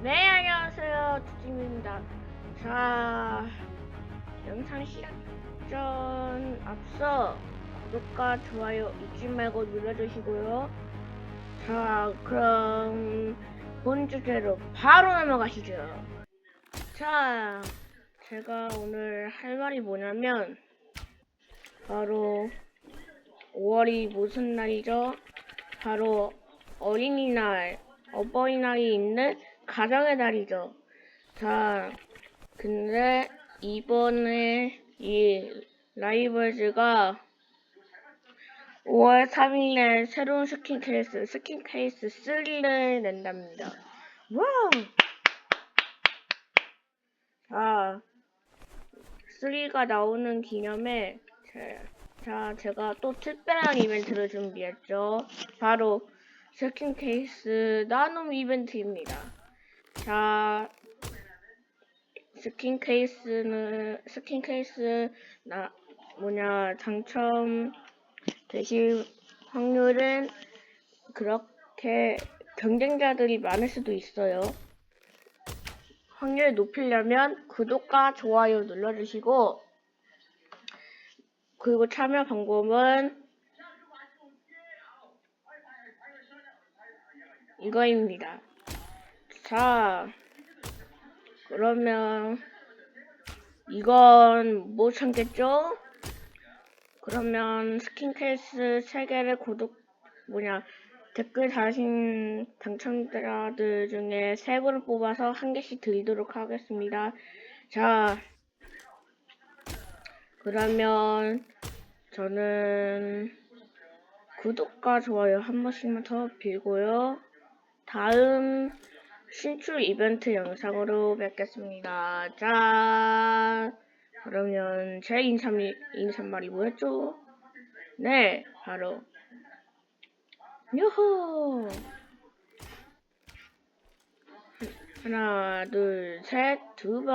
네, 안녕하세요. 두찜입니다. 자, 영상 시작 전 앞서 구독과 좋아요 잊지 말고 눌러주시고요. 자, 그럼 본 주제로 바로 넘어가시죠. 자, 제가 오늘 할 말이 뭐냐면 바로 5월이 무슨 날이죠? 바로 어린이날, 어버이날이 있는 가정의 날이죠. 자, 근데 이번에 이 라이벌즈가 5월 3일에 새로운 스킨 케이스, 스킨 케이스 3를 낸답니다. 와우! 자, 3가 나오는 기념에 제, 자, 제가 또 특별한 이벤트를 준비했죠. 바로 스킨 케이스 나눔 이벤트입니다. 자, 스킨 케이스는 스킨 케이스 나 뭐냐 당첨 되실 확률은 그렇게 경쟁자들이 많을 수도 있어요. 확률 높이려면 구독과 좋아요 눌러주시고 그리고 참여 방법은 이거입니다. 자, 그러면 이건 못 참겠죠? 그러면 스킨 케이스 3개를 구독 뭐냐 댓글 다신 당첨자들 중에 3분을 뽑아서 한 개씩 드리도록 하겠습니다. 자, 그러면 저는 구독과 좋아요 한 번씩만 더 빌고요. 다음 신출 이벤트 영상으로 뵙겠습니다. 자, 그러면 제 인사말, 인사말이 뭐였죠? 네, 바로 요호! 하나, 둘, 셋, 두 번.